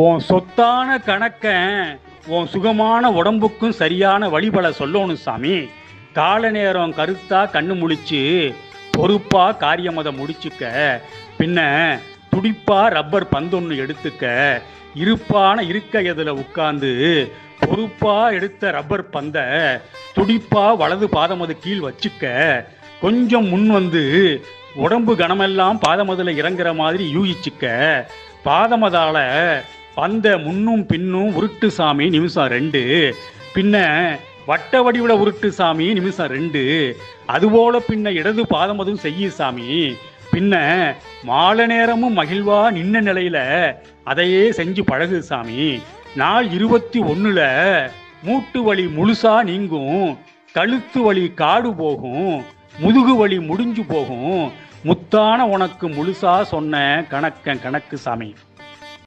உன் சொத்தான கணக்க உன் சுகமான உடம்புக்கும் சரியான வழிபட சொல்லணும் சாமி. கால நேரம் கருத்தா கண்ணு முழிச்சு பொறுப்பா காரியமதை முடிச்சுக்க. பின்ன துடிப்பா ரப்பர் பந்தொன்று எடுத்துக்க. இருப்பான இருக்க இதில் உட்கார்ந்து பொறுப்பா எடுத்த ரப்பர் பந்த துடிப்பா வலது பாதமது கீழ் வச்சுக்க. கொஞ்சம் முன் வந்து உடம்பு கனமெல்லாம் பாதமதில் இறங்குற மாதிரி யூகிச்சுக்க. பாதமதால அந்த முன்னும் பின்னும் உருட்டு சாமி நிமிஷம் ரெண்டு. பின்ன வட்ட வடிவுல உருட்டு சாமி நிமிஷம் ரெண்டு. அதுபோல பின்ன இடது பாதம் அதுவும் செய்யு சாமி. பின்ன மாலை நேரமும் மகிழ்வா நின்ன நிலையில அதையே செஞ்சு பழகு சாமி. நாள் இருபத்தி ஒண்ணுல மூட்டு வலி முழுசா நீங்கும் கழுத்து வலி காடு போகும் முதுகு வலி முடிஞ்சு போகும். முத்தான உனக்கு முழுசா சொன்ன கணக்கன் கணக்கு சாமி.